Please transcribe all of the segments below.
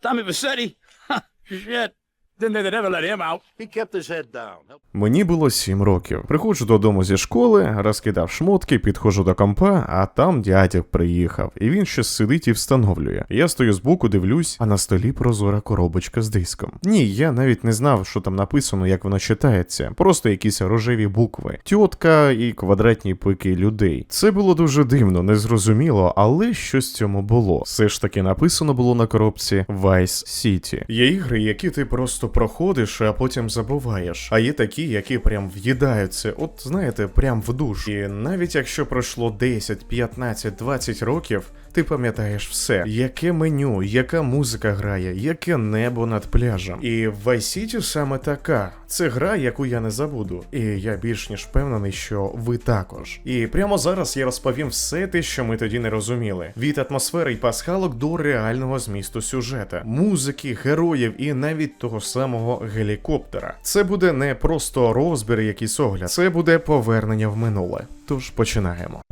Tommy Vassetti? Shit. Didn't think they'd ever let him out. He kept his head down. Мені було сім років. Приходжу додому зі школи, розкидав шмотки, підходжу до компа, а там дядя приїхав, і він щось сидить і встановлює. Я стою збоку, дивлюсь, а на столі прозора коробочка з диском. Ні, я навіть не знав, що там написано, як воно читається. Просто якісь рожеві букви, тітка і квадратні пики людей. Це було дуже дивно, незрозуміло, але щось в цьому було. Все ж таки написано було на коробці Vice City. Є ігри, які ти просто проходиш, а потім забуваєш. А є такі, які прям в'їдаються, от знаєте, прям в душ. І навіть якщо пройшло 10, 15, 20 років. Ти пам'ятаєш все, яке меню, яка музика грає, яке небо над пляжем. І в Vice City саме така. Це гра, яку я не забуду. І я більш ніж впевнений, що ви також. І прямо зараз я розповім все те, що ми тоді не розуміли: від атмосфери і пасхалок до реального змісту сюжета, музики, героїв і навіть того самого гелікоптера. Це буде не просто розбір, якийсь огляд, це буде повернення в минуле. Тож починаємо.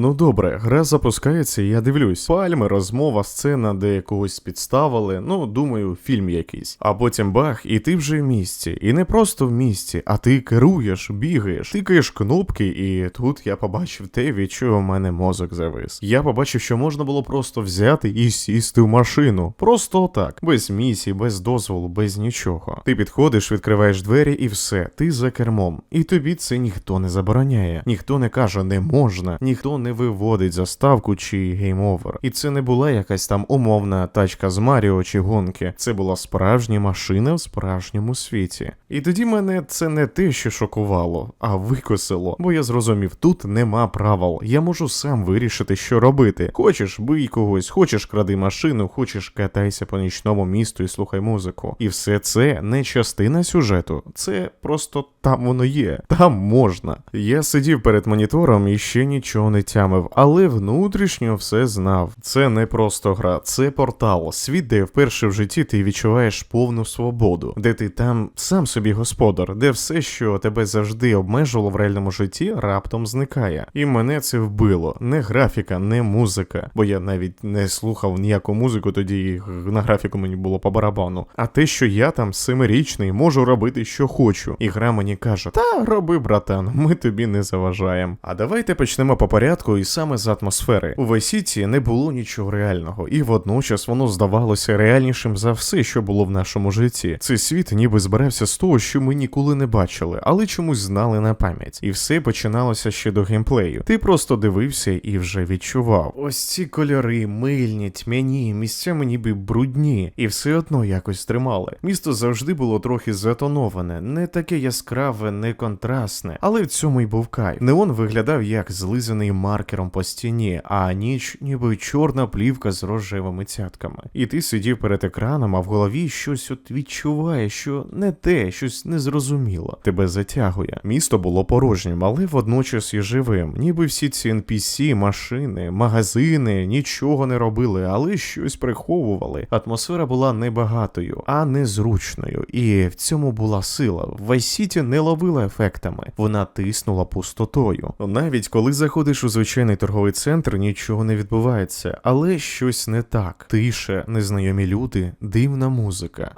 Ну добре, гра запускається, і я дивлюсь. Пальми, розмова, сцена, де когось підставили. Ну, думаю, фільм якийсь. А потім бах, і ти вже в місті. І не просто в місті, а ти керуєш, бігаєш, тикаєш кнопки, і тут я побачив те, від чого в мене мозок завис. Я побачив, що можна було просто взяти і сісти в машину. Просто так, без місії, без дозволу, без нічого. Ти підходиш, відкриваєш двері і все, ти за кермом. І тобі це ніхто не забороняє, ніхто не каже не можна, ніхто не виводить заставку чи гейм-овер. І це не була якась там умовна тачка з Маріо чи гонки. Це була справжня машина в справжньому світі. І тоді мене це не те, що шокувало, а викосило. Бо я зрозумів, тут нема правил. Я можу сам вирішити, що робити. Хочеш бий когось, хочеш кради машину, хочеш катайся по нічному місту і слухай музику. І все це не частина сюжету. Це просто там воно є. Там можна. Я сидів перед монітором і ще нічого не тямив, але внутрішньо все знав. Це не просто гра, це портал, світ, де вперше в житті ти відчуваєш повну свободу, де ти там сам собі господар, де все, що тебе завжди обмежувало в реальному житті, раптом зникає. І мене це вбило. Не графіка, не музика, бо я навіть не слухав ніяку музику, тоді на графіку мені було по барабану. А те, що я там семирічний, можу робити, що хочу. І гра мені каже: Та роби, братан, ми тобі не заважаємо. А давайте почнемо по порядку і саме з атмосфери. У Вайсіті не було нічого реального, і водночас воно здавалося реальнішим за все, що було в нашому житті. Цей світ ніби збирався з того, що ми ніколи не бачили, але чомусь знали на пам'ять. І все починалося ще до геймплею. Ти просто дивився і вже відчував. Ось ці кольори, мильні, тьмяні, місцями ніби брудні, і все одно якось тримали. Місто завжди було трохи затоноване, не таке яскраве, не контрастне, але в цьому й був кайф. Неон виглядав як злизаний маркером по стіні, а ніч ніби чорна плівка з рожевими цятками. І ти сидів перед екраном, а в голові щось от відчуває, що не те, щось незрозуміло. Тебе затягує. Місто було порожнім, але водночас і живим. Ніби всі ці NPC, машини, магазини нічого не робили, але щось приховували. Атмосфера була небагатою, а незручною. І в цьому була сила. City не ловила ефектами, вона тиснула пустотою. Навіть коли заходиш у звичайний торговий центр, нічого не відбувається, але щось не так. Тише, незнайомі люди, дивна музика.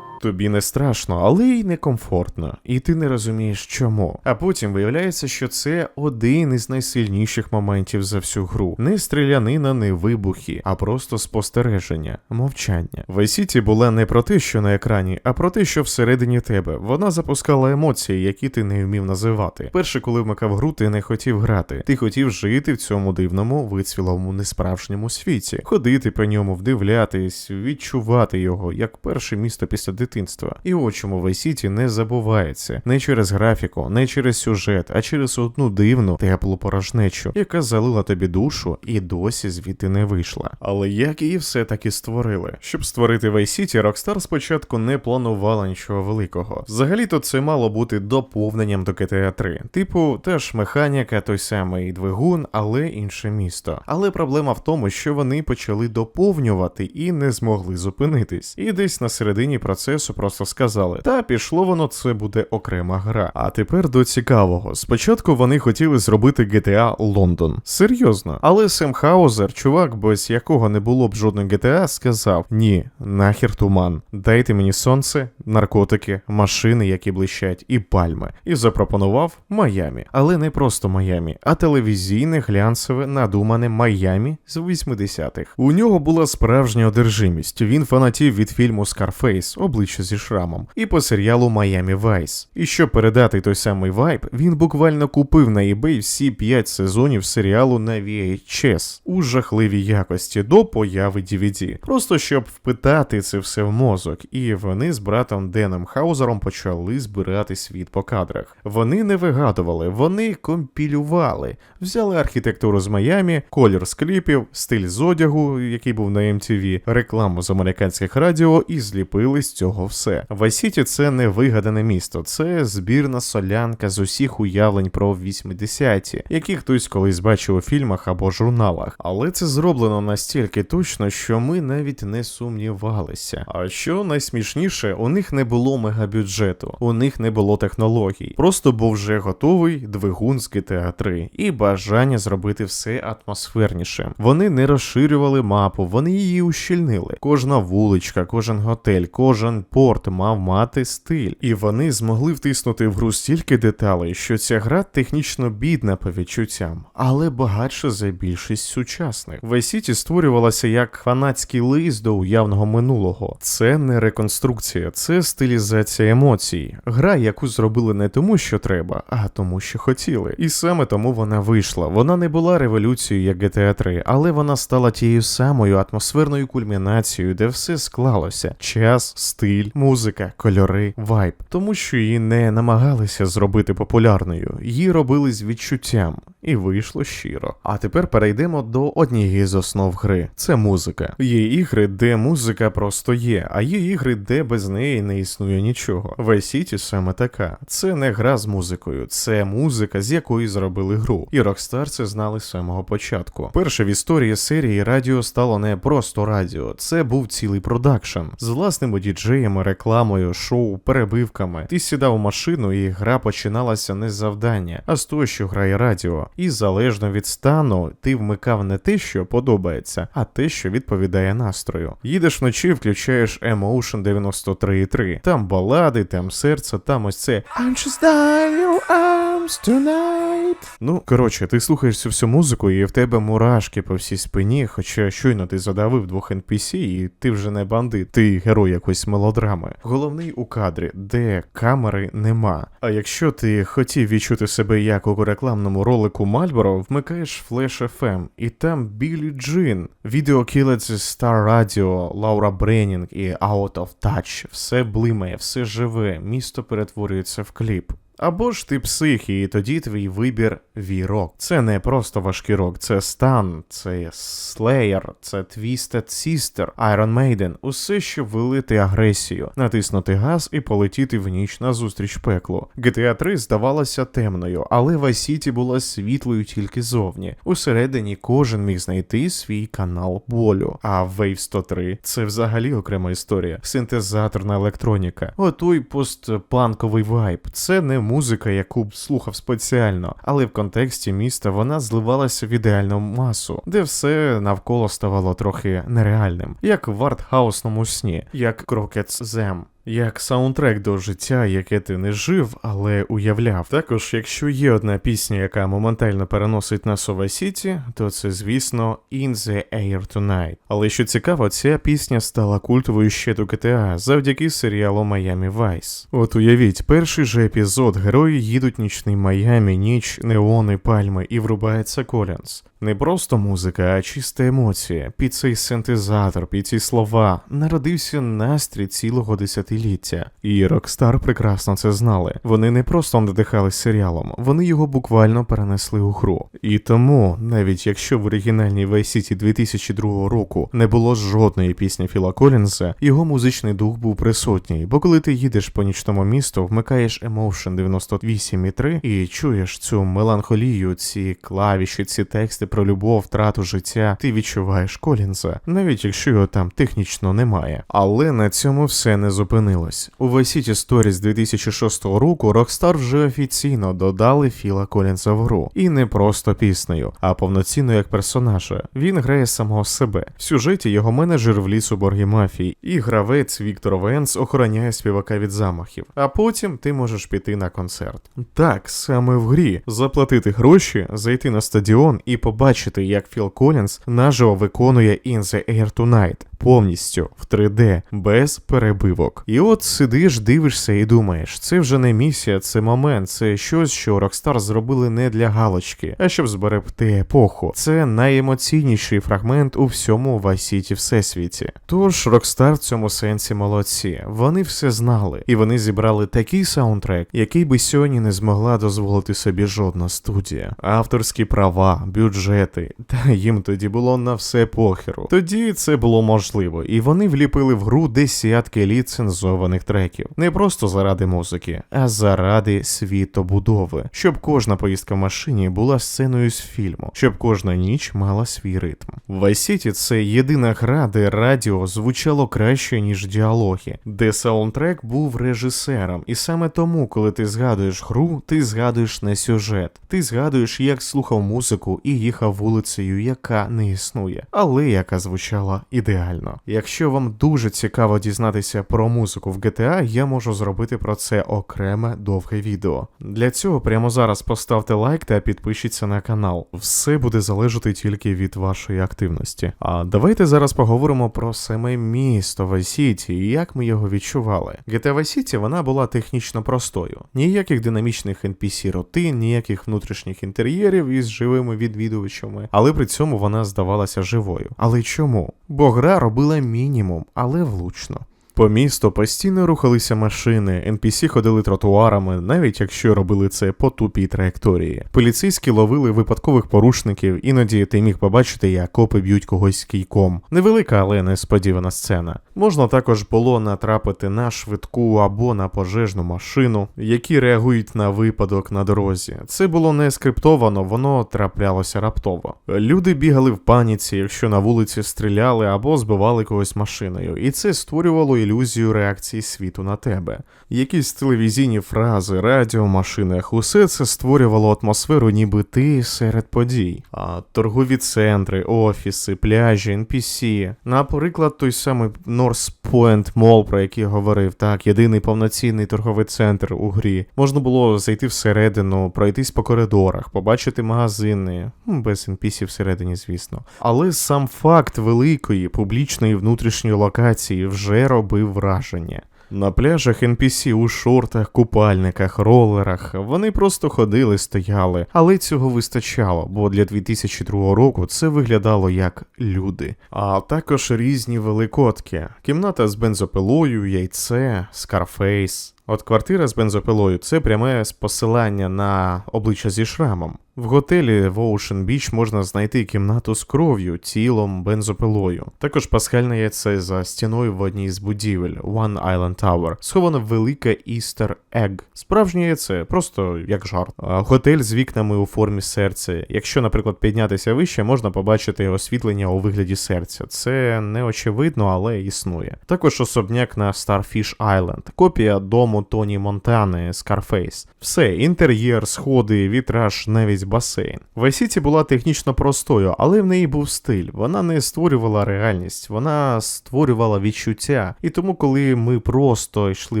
Тобі не страшно, але й некомфортно, і ти не розумієш чому. А потім виявляється, що це один із найсильніших моментів за всю гру. Не стрілянина, не вибухи, а просто спостереження, мовчання. Вайсіті була не про те, що на екрані, а про те, що всередині тебе. Вона запускала емоції, які ти не вмів називати. Перше, коли вмикав гру, ти не хотів грати. Ти хотів жити в цьому дивному, вицвілому, несправжньому світі, ходити по ньому, вдивлятись, відчувати його, як перше місто після дитинства. Дитинства. І от чому Vice не забувається не через графіку, не через сюжет, а через одну дивну теплу порожнечу, яка залила тобі душу і досі звідти не вийшла. Але як її все-таки створили? Щоб створити Vice City, Rockstar спочатку не планувала нічого великого. Взагалі-то це мало бути доповненням до GTA 3. Типу, теж механіка, той самий двигун, але інше місто. Але проблема в тому, що вони почали доповнювати і не змогли зупинитись. І десь на середині процесу просто сказали: та пішло воно, це буде окрема гра. А тепер до цікавого. Спочатку вони хотіли зробити GTA Лондон. Серйозно. Але Сем Хаузер, чувак, без якого не було б жодного GTA, сказав: ні, нахер туман. Дайте мені сонце, наркотики, машини, які блищать, і пальми. І запропонував Майамі. Але не просто Майамі, а телевізійне, глянцеве, надумане Майамі з 80-х. У нього була справжня одержимість. Він фанатів від фільму Скарфейс, обличчя зі шрамом, і по серіалу Майамі Вайс. І щоб передати той самий вайб, він буквально купив на eBay всі 5 сезонів серіалу на VHS у жахливій якості до появи DVD. Просто щоб впитати це все в мозок. І вони з братом Деном Хаузером почали збирати світ по кадрах. Вони не вигадували, вони компілювали, взяли архітектуру з Майамі, колір з кліпів, стиль з одягу, який був на MTV, рекламу з американських радіо, і зліпили з цього все. Вайсіті це не вигадане місто, це збірна солянка з усіх уявлень про 80-ті, які хтось колись бачив у фільмах або журналах. Але це зроблено настільки точно, що ми навіть не сумнівалися. А що найсмішніше, у них не було мегабюджету, у них не було технологій. Просто був вже готовий двигун з GTA 3 і бажання зробити все атмосфернішим. Вони не розширювали мапу, вони її ущільнили. Кожна вуличка, кожен готель, кожен порт мав мати стиль, і вони змогли втиснути в гру стільки деталей, що ця гра технічно бідна по відчуттям, але багатша за більшість сучасних. City створювалася як фанатський лист до уявного минулого. Це не реконструкція, це стилізація емоцій. Гра, яку зробили не тому, що треба, а тому, що хотіли. І саме тому вона вийшла. Вона не була революцією, як GTA 3, але вона стала тією самою атмосферною кульмінацією, де все склалося: час, стиль, музика, кольори, вайб. Тому що її не намагалися зробити популярною, її робили з відчуттям, і вийшло щиро. А тепер перейдемо до однієї з основ гри: це музика. Є ігри, де музика просто є, а є ігри, де без неї не існує нічого. Vice City саме така. Це не гра з музикою, це музика, з якої зробили гру. І Rockstar це знали з самого початку. Перше в історії серії радіо стало не просто радіо, це був цілий продакшн з власними діджеями, рекламою, шоу, перебивками. Ти сідав у машину, і гра починалася не з завдання, а з того, що грає радіо. І залежно від стану, ти вмикав не те, що подобається, а те, що відповідає настрою. Їдеш вночі, включаєш Emotion 93.3. Там балади, там серце, там ось це I'm just dying your arms tonight. Ну, коротше, ти слухаєш цю всю музику, і в тебе мурашки по всій спині, хоча щойно ти задавив двох NPC, і ти вже не бандит, ти герой якоїсь мелодрами. Головний у кадрі, де камери нема. А якщо ти хотів відчути себе як у рекламному ролику Marlboro, вмикаєш Flash FM, і там Білі Джин, відео з Star Radio, Лаура Бренінг і Out of Touch. Все блимає, все живе, місто перетворюється в кліп. Або ж ти псих, і тоді твій вибір вірок. Це не просто важкий рок, це стан, це Slayer, це Twisted Sister, Iron Maiden, усе, щоб вилити агресію, натиснути газ і полетіти в ніч назустріч пеклу. GTA 3 здавалася темною, але Vice City була світлою тільки зовні. Усередині кожен міг знайти свій канал болю. А Wave 103 це взагалі окрема історія. Синтезаторна електроніка. Отой постпанковий вайб. Це не музика, яку б слухав спеціально, але в контексті міста вона зливалася в ідеальну масу, де все навколо ставало трохи нереальним, як в артхаусному сні, як Крокетс Зем. Як саундтрек до життя, яке ти не жив, але уявляв. Також, якщо є одна пісня, яка моментально переносить нас у Сіті, то це, звісно, In the Air Tonight. Але що цікаво, ця пісня стала культовою ще до GTA завдяки серіалу Miami Vice. От уявіть, перший же епізод герої їдуть нічний Майамі, ніч, неони, пальми, і врубається Колінс. Не просто музика, а чиста емоція. Під цей синтезатор, під ці слова народився настрій цілого десятиліття. І Rockstar прекрасно це знали. Вони не просто надихались серіалом, вони його буквально перенесли у гру. І тому, навіть якщо в оригінальній Vice City 2002 року не було жодної пісні Філа Колінза, його музичний дух був присутній. Бо коли ти їдеш по нічному місту, вмикаєш Emotion 98.3 і чуєш цю меланхолію, ці клавіші, ці тексти про любов, втрату життя, ти відчуваєш Колінза, навіть якщо його там технічно немає. Але на цьому все не зупинилось. У Vice City Stories 2006 року Rockstar вже офіційно додали Філа Колінза в гру. І не просто піснею, а повноцінно як персонажа. Він грає самого себе. В сюжеті його менеджер в лісу мафії, і гравець Віктор Венс охороняє співака від замахів. А потім ти можеш піти на концерт. Так, саме в грі заплатити гроші, зайти на стадіон і побачити, як Філ Колінс наживо виконує In the Air Tonight повністю в 3D, без перебивок. І от сидиш, дивишся і думаєш, це вже не місія, це момент, це щось, що Rockstar зробили не для галочки, а щоб зберегти епоху. Це найемоційніший фрагмент у всьому Vice City всесвіті. Тож Rockstar в цьому сенсі молодці. Вони все знали, і вони зібрали такий саундтрек, який би сьогодні не змогла дозволити собі жодна студія. Авторські права, бюджети, та їм тоді було на все похеру. Тоді це було можливо, і вони вліпили в гру десятки ліцензованих треків. Не просто заради музики, а заради світобудови, щоб кожна поїздка в машині була сценою з фільму, щоб кожна ніч мала свій ритм. Vice City – це єдина гра, де радіо звучало краще, ніж діалоги, де саундтрек був режисером, і саме тому, коли ти згадуєш гру, ти згадуєш не сюжет, ти згадуєш, як слухав музику і їхав вулицею, яка не існує, але яка звучала ідеально. Якщо вам дуже цікаво дізнатися про музику в GTA, я можу зробити про це окреме довге відео. Для цього прямо зараз поставте лайк та підпишіться на канал. Все буде залежати тільки від вашої активності. А давайте зараз поговоримо про саме місто Vice City і як ми його відчували. GTA Vice City вона була технічно простою. Ніяких динамічних NPC рутин, ніяких внутрішніх інтер'єрів із живими відвідувачами, але при цьому вона здавалася живою. Але чому? Бо гра робила мінімум, але влучно. По місту постійно рухалися машини, NPC ходили тротуарами, навіть якщо робили це по тупій траєкторії. Поліцейські ловили випадкових порушників, іноді ти міг побачити, як копи б'ють когось кійком. Невелика, але несподівана сцена. Можна також було натрапити на швидку або на пожежну машину, які реагують на випадок на дорозі. Це було не скриптовано, воно траплялося раптово. Люди бігали в паніці, якщо на вулиці стріляли або збивали когось машиною, і це створювало ілюзію реакції світу на тебе. Якісь телевізійні фрази, радіо машинах, усе це створювало атмосферу, ніби ти серед подій. А торгові центри, офіси, пляжі, NPC. Наприклад, той самий North Point Mall, про який я говорив, так, єдиний повноцінний торговий центр у грі. Можна було зайти всередину, пройтись по коридорах, побачити магазини, без NPC всередині, звісно. Але сам факт великої публічної внутрішньої локації вже робив враження. На пляжах NPC у шортах, купальниках, ролерах вони просто ходили, стояли, але цього вистачало, бо для 2002 року це виглядало як люди. А також різні великодки: кімната з бензопилою, яйце, скарфейс. От квартира з бензопилою це пряме посилання на обличчя зі шрамом. В готелі в Ocean Beach можна знайти кімнату з кров'ю, тілом, бензопилою. Також пасхальне яйце за стіною в одній з будівель One Island Tower. Сховано велике Easter Egg. Справжнє яйце, просто як жарт. Готель з вікнами у формі серця. Якщо, наприклад, піднятися вище, можна побачити освітлення у вигляді серця. Це не очевидно, але існує. Також особняк на Starfish Island. Копія дому Тоні Монтани Scarface. Все, інтер'єр, сходи, вітраж, навіть басейн. Vice City була технічно простою, але в неї був стиль. Вона не створювала реальність, вона створювала відчуття. І тому, коли ми просто йшли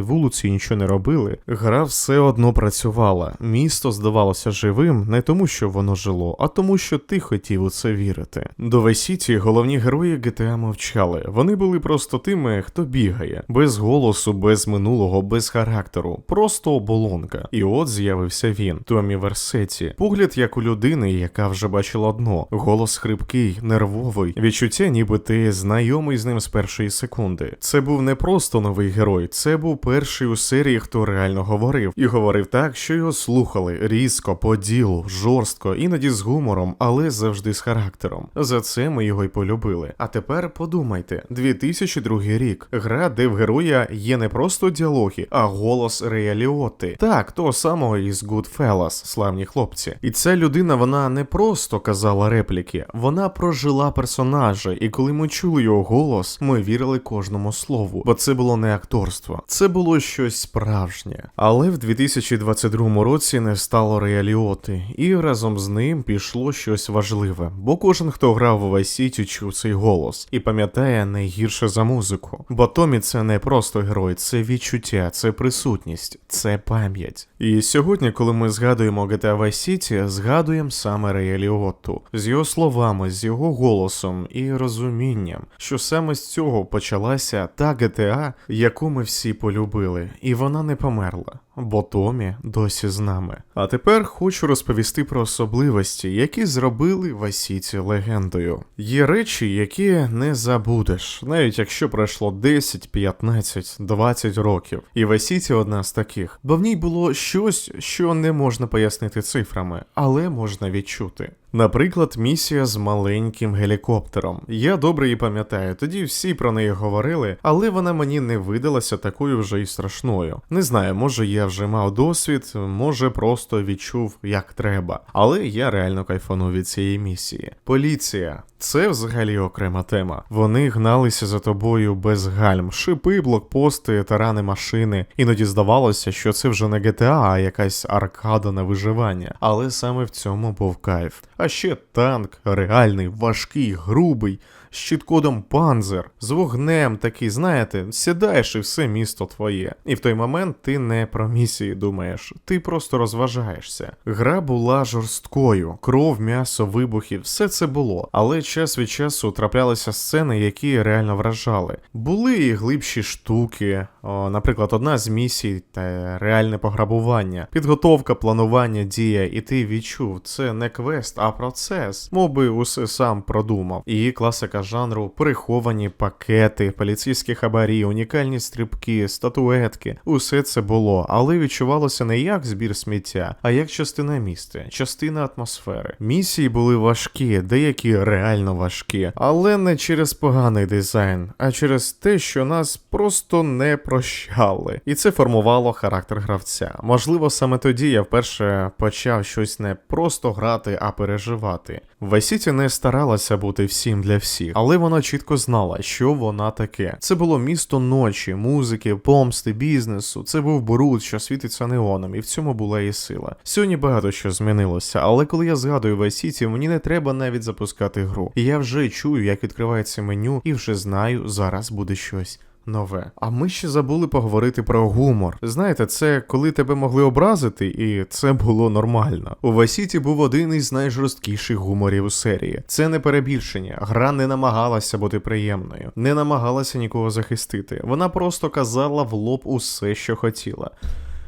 вулицю і нічого не робили, гра все одно працювала. Місто здавалося живим не тому, що воно жило, а тому, що ти хотів у це вірити. До City головні герої GTA мовчали. Вони були просто тими, хто бігає, без голосу, без минулого, без характеру, просто оболонка. І от з'явився він, Томі Версеті. Погляд як у людини, яка вже бачила дно, голос хрипкий, нервовий, відчуття, ніби ти знайомий з ним з першої секунди. Це був не просто новий герой, це був перший у серії, хто реально говорив, і говорив так, що його слухали різко, по ділу, жорстко, іноді з гумором, але завжди з характером. За це ми його й полюбили. А тепер подумайте: 2002 рік. Гра, де в героя є не просто діалоги, а голос Реаліоти. Так, того самого із Goodfellas, славні хлопці. І ця людина, вона не просто казала репліки, вона прожила персонажа, і коли ми чули його голос, ми вірили кожному слову, бо це було не акторство, це було щось справжнє. Але в 2022 році не стало Реаліоти, і разом з ним пішло щось важливе, бо кожен, хто грав у Vice City, чув цей голос і пам'ятає найгірше за музику. Бо Томі це не просто герой, це відчуття, це присутність, це пам'ять. І сьогодні, коли ми згадуємо GTA Vice City, згадуємо саме Реаліоту з його словами, з його голосом і розумінням, що саме з цього почалася та ГТА, яку ми всі полюбили, і вона не померла. Бо Томі досі з нами. А тепер хочу розповісти про особливості, які зробили Васіті легендою. Є речі, які не забудеш, навіть якщо пройшло 10, 15, 20 років. І Васіті одна з таких, бо в ній було щось, що не можна пояснити цифрами, але можна відчути. Наприклад, місія з маленьким гелікоптером. Я добре її пам'ятаю, тоді всі про неї говорили, але вона мені не видалася такою вже й страшною. Не знаю, може я вже мав досвід, може просто відчув як треба. Але я реально кайфанув від цієї місії. Поліція. Це взагалі окрема тема. Вони гналися за тобою без гальм, шипи, блокпости, тарани машини. Іноді здавалося, що це вже не GTA, а якась аркада на виживання. Але саме в цьому був кайф. А ще танк, реальний, важкий, грубий, з щиткодом панзер, з вогнем такий, знаєте, сідаєш і все місто твоє. І в той момент ти не про місії думаєш, ти просто розважаєшся. Гра була жорсткою, кров, м'ясо, вибухи, все це було. Але час від часу траплялися сцени, які реально вражали. Були і глибші штуки, наприклад, одна з місій та реальне пограбування, підготовка, планування, дія, і ти відчув, це не квест, а процес, мов би усе сам продумав. І класика жанру приховані пакети, поліцейські хабарі, унікальні стрибки, статуетки. Усе це було, але відчувалося не як збір сміття, а як частина міста, частина атмосфери. Місії були важкі, деякі реально важкі, але не через поганий дизайн, а через те, що нас просто не прощали. І це формувало характер гравця. Можливо, саме тоді я вперше почав щось не просто грати, а переживати. Вайсіті не старалася бути всім для всіх, але вона чітко знала, що вона таке. Це було місто ночі, музики, помсти, бізнесу. Це був Боруд, що світиться неоном, і в цьому була її сила. Сьогодні багато що змінилося, але коли я згадую Вайсіті, мені не треба навіть запускати гру. І я вже чую, як відкривається меню, і вже знаю, зараз буде щось. Нове. А ми ще забули поговорити про гумор. Знаєте, це коли тебе могли образити, і це було нормально. У Васіті був один із найжорсткіших гуморів у серії. Це не перебільшення. Гра не намагалася бути приємною, не намагалася нікого захистити. Вона просто казала в лоб усе, що хотіла.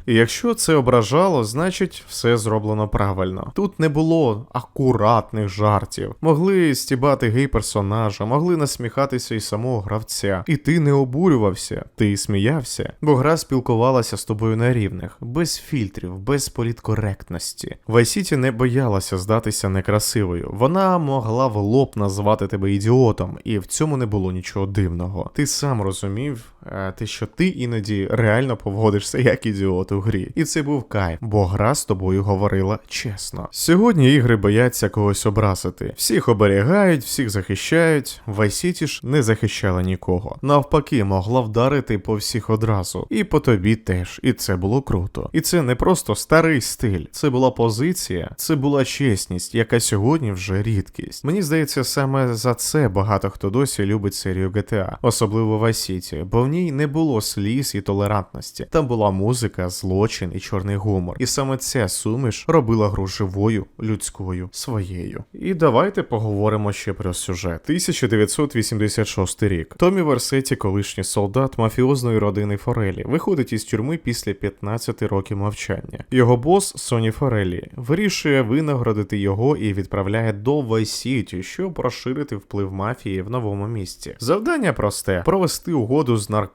І якщо це ображало, значить все зроблено правильно. Тут не було акуратних жартів. Могли стібати гей персонажа, могли насміхатися і самого гравця. І ти не обурювався, ти сміявся, бо гра спілкувалася з тобою на рівних, без фільтрів, без політкоректності. Вайсіті не боялася здатися некрасивою. Вона могла в лоб назвати тебе ідіотом, і в цьому не було нічого дивного. Ти сам розумів, те, що ти іноді реально поводишся як ідіот у грі. І це був кайф, бо гра з тобою говорила чесно. Сьогодні ігри бояться когось образити. Всіх оберігають, всіх захищають. Вайсіті ж не захищала нікого. Навпаки, могла вдарити по всіх одразу. І по тобі теж. І це було круто. І це не просто старий стиль, це була позиція, це була чесність, яка сьогодні вже рідкість. Мені здається, саме за це багато хто досі любить серію GTA, особливо Vice City, бо в ній ній не було сліз і толерантності. Там була музика, злочин і чорний гумор. І саме ця суміш робила гру живою, людською, своєю. І давайте поговоримо ще про сюжет. 1986 рік. Томі Версеті, колишній солдат мафіозної родини Форелі, виходить із тюрми після 15 років мовчання. Його бос Соні Форелі вирішує винагородити його і відправляє до Вайсіті, щоб розширити вплив мафії в новому місті. Завдання просте: провести угоду з наркотиками,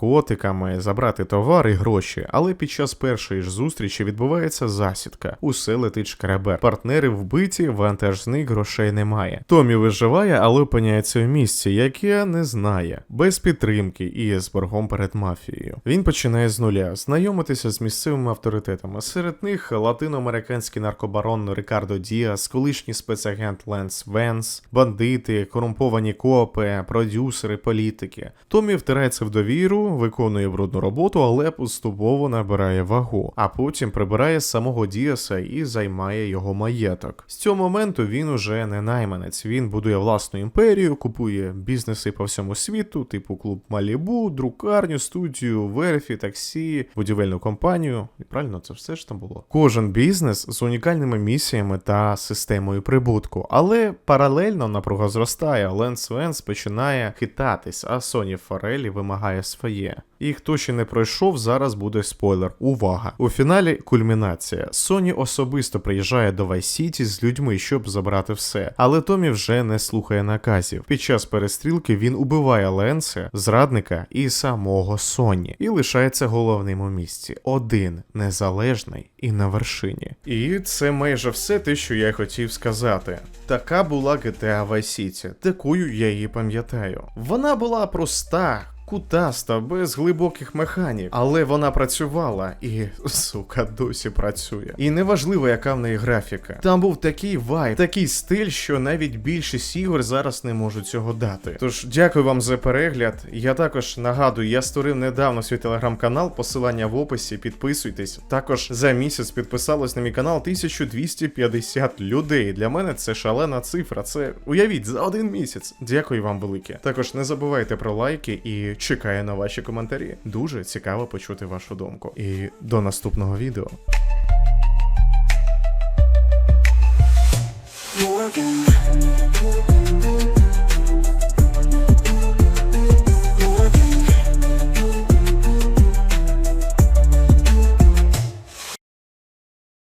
забрати товар і гроші. Але під час першої ж зустрічі відбувається засідка. Усе летить шкребер. Партнери вбиті, вантажних грошей немає. Томі виживає, але опиняється в місці, яке не знає, без підтримки і з боргом перед мафією. Він починає з нуля, знайомитися з місцевими авторитетами. Серед них латиноамериканський наркобарон Рикардо Діас, колишній спецагент Ленс Венс, бандити, корумповані копи, продюсери, політики. Томі втирається в довіру, виконує брудну роботу, але поступово набирає вагу, а потім прибирає самого Діаса і займає його маєток. З цього моменту він уже не найманець. Він будує власну імперію, купує бізнеси по всьому світу, типу клуб Малібу, друкарню, студію, верфі, таксі, будівельну компанію. І правильно це все ж там було. Кожен бізнес з унікальними місіями та системою прибутку. Але паралельно напруга зростає. Ленс Венс починає хитатись, а Соні Форелі вимагає своє. І хто ще не пройшов, зараз буде спойлер. Увага! У фіналі кульмінація. Соні особисто приїжджає до Vice City з людьми, щоб забрати все. Але Томі вже не слухає наказів. Під час перестрілки він убиває Ленса, зрадника і самого Соні, і лишається головним у місті. Один незалежний і на вершині. І це майже все те, що я хотів сказати. Така була GTA Vice City, такою я її пам'ятаю. Вона була проста. Кутаста, без глибоких механік, але вона працювала і, сука, досі працює. І неважливо, яка в неї графіка. Там був такий вайб, такий стиль, що навіть більшість ігор зараз не можуть цього дати. Тож дякую вам за перегляд. Я також нагадую, я створив недавно свій телеграм-канал, посилання в описі. Підписуйтесь. Також за місяць підписалось на мій канал 1250 людей. Для мене це шалена цифра. Це уявіть за один місяць. Дякую вам велике. Також не забувайте про лайки і чекаю на ваші коментарі. Дуже цікаво почути вашу думку. І до наступного відео.